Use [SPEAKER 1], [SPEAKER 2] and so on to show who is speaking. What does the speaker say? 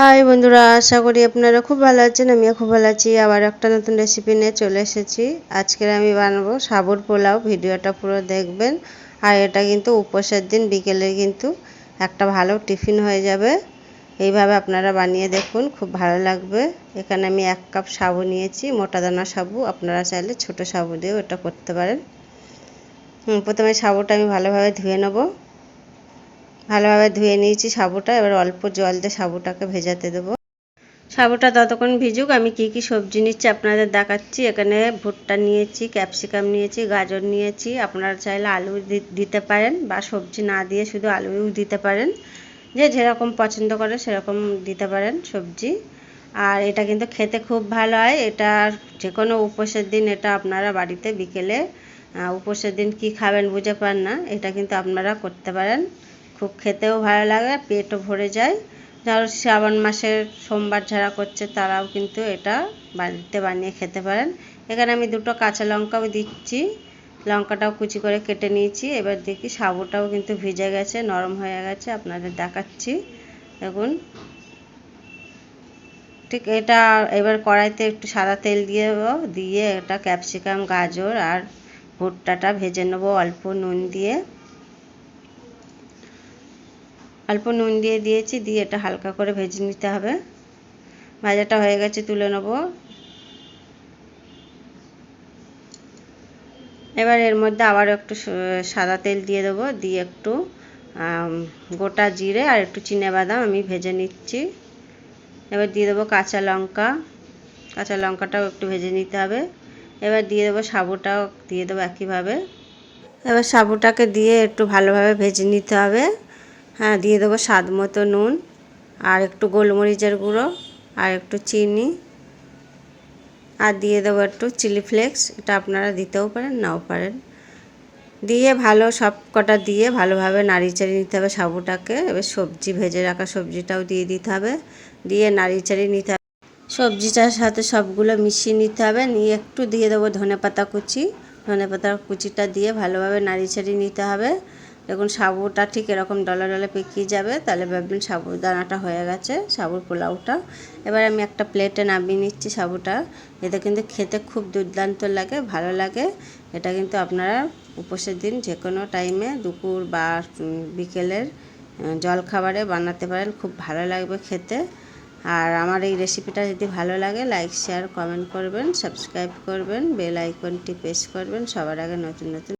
[SPEAKER 1] High বন্ধুরা, আশা করি আপনারা খুব ভালো আছেন, আমিও খুব ভালো আছি। আবার একটা নতুন রেসিপি নিয়ে চলে এসেছি। আজকের আমি বানাবো সাবুর পোলাও, ভিডিওটা পুরো দেখবেন। আর এটা কিন্তু উপোসের দিন, বিকেলে কিন্তু একটা ভালো টিফিন হয়ে যাবে। এইভাবে আপনারা বানিয়ে দেখুন, খুব ভালো লাগবে। এখানে আমি এক কাপ সাবু নিয়েছি, মোটা দানা সাবু। আপনারা চাইলে ছোট সাবু দিয়েও এটা করতে পারেন। প্রথমে সাবুটা আমি ভালোভাবে ধুয়ে নেব। ভালোভাবে ধুয়ে নিয়েছি সাবুটা। এবার অল্প জল দিয়ে সাবুটাকে ভেজাতে দেবো। সাবুটা ততক্ষণ ভিজুক। আমি কি কি সবজি নিচ্ছি আপনাদের দেখাচ্ছি। এখানে ভুট্টা নিয়েছি, ক্যাপসিকাম নিয়েছি, গাজর নিয়েছি। আপনারা চাইলে আলু দিতে পারেন বা সবজি না দিয়ে শুধু আলুও দিতে পারেন। যে যেরকম পছন্দ করে সেরকম দিতে পারেন সবজি। আর এটা কিন্তু খেতে খুব ভালো হয়। এটা যে কোনো উপোসের দিন এটা আপনারা বাড়িতে বিকেলে উপোসের দিন কি খাবেন বুঝে পান না। এটা কিন্তু আপনারা করতে পারেন। খুব খেতেও ভালো লাগে, পেটও ভরে যায়। যারা শ্রাবণ মাসের সোমবার যারা করছে তারাও কিন্তু এটা বাড়িতে বানিয়ে খেতে পারেন। এখানে আমি দুটো কাঁচা লঙ্কাও দিচ্ছি। লঙ্কাটাও কুচি করে কেটে নিয়েছি। এবার দেখি সাবুটাও কিন্তু ভিজে গেছে, নরম হয়ে গেছে, আপনাদের দেখাচ্ছি। দেখুন। ঠিক এটা এবার কড়াইতে একটু সাদা তেল দিয়ে দিয়ে এটা ক্যাপসিকাম, গাজর আর ভুট্টাটা ভেজে নেব অল্প নুন দিয়ে। অল্প নুন দিয়ে দিয়েছি, দিয়ে এটা হালকা করে ভেজে নিতে হবে। ভাজাটা হয়ে গেছে, তুলে নেব। এবার এর মধ্যে আবার একটু সাদা তেল দিয়ে দেবো, দিয়ে একটু গোটা জিরে আর একটু চিনে বাদাম আমি ভেজে নিচ্ছি। এবার দিয়ে দেবো কাঁচা লঙ্কা। কাঁচা লঙ্কাটাও একটু ভেজে নিতে হবে। এবার দিয়ে দেবো সাবুটাও দিয়ে দেবো একইভাবে। এবার সাবুটাকে দিয়ে একটু ভালোভাবে ভেজে নিতে হবে। হ্যাঁ দিয়ে দেবো স্বাদ মতো নুন আর একটু গোলমরিচের গুঁড়ো আর একটু চিনি। আর দিয়ে দেবো একটু চিলি ফ্লেক্স, এটা আপনারা দিতেও পারেন, নাও পারেন। দিয়ে ভালো সব কটা দিয়ে ভালোভাবে নাড়ি চাড়িয়ে নিতে হবে সাবুটাকে। এবার সবজি ভেজে রাখা সবজিটাও দিয়ে দিতে হবে। দিয়ে নাড়ি চাড়িয়ে নিতে হবে। সবজিটার সাথে সবগুলো মিশিয়ে নিতে হবে। নিয়ে একটু দিয়ে দেবো ধনে পাতা কুচি। ধনে পাতার কুচিটা দিয়ে ভালোভাবে নাড়ি চাড়িয়ে নিতে হবে। দেখুন সাবুটা ঠিক এরকম ডলে ডলে পেকিয়ে যাবে, তাহলে ভাববেন সাবুর দানাটা হয়ে গেছে, সাবুর পোলাওটা। এবার আমি একটা প্লেটে নামিয়ে নিচ্ছি সাবুটা। এটা কিন্তু খেতে খুব দুর্দান্ত লাগে, ভালো লাগে। এটা কিন্তু আপনারা উপোসের দিন যে কোনো টাইমে দুপুর বা বিকেলের জল খাবারে বানাতে পারেন, খুব ভালো লাগবে খেতে। আর আমার এই রেসিপিটা যদি ভালো লাগে লাইক শেয়ার কমেন্ট করবেন সাবস্ক্রাইব করবেন বেল আইকনটি প্রেস করবেন, সবার আগে নতুন নতুন